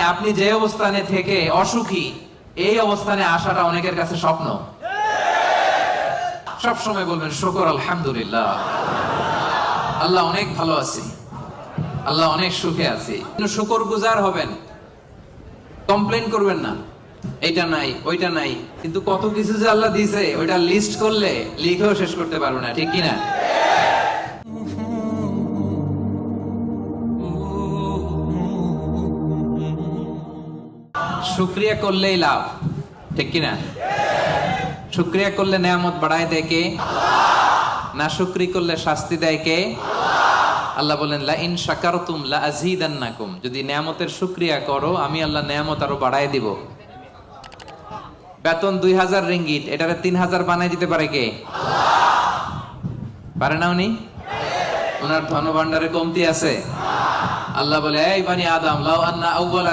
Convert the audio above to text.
আপনি যে অবস্থানে থেকে অসুখী, এই অবস্থানে আসাটা অনেকের কাছে স্বপ্ন। সব সময় বলবেন, শুকর, আলহামদুলিল্লাহ। আল্লাহ অনেক ভালো আছি। আল্লাহ অনেক সুখে আছি। শুকর গুজার হবেন। কমপ্লেন করবেন না। এইটা নাই, ওইটা নাই। কিন্তু কত কিছু যে আল্লাহ দিয়েছে ওইটা লিস্ট করলে, লিখেও শেষ করতে পারব না, ঠিক কিনা? শুক্রিয়া করলেই লাভ। ঠিক কিনা শুক্রিয়া করলে নেয়ামত বাড়ায় দেয় কে? না শুক্রি করলে শাস্তি দেয় কে? আল্লাহ বলেন লা ইন শাকারতুম লা আযীদান্নাকুম যদি নেয়ামতের শুকরিয়া করো, আমি আল্লাহ নেয়ামত আরও বাড়ায় দিব। বেতন দুই হাজার রিঙ্গিট এটারে তিন হাজার বানাই দিতে পারে কে? পারে না উনি? ওনার ধনভাণ্ডারে কমতি আছে। আল্লাহ বলে, এই বানি আদম, লাউ আন্না আউওয়ালা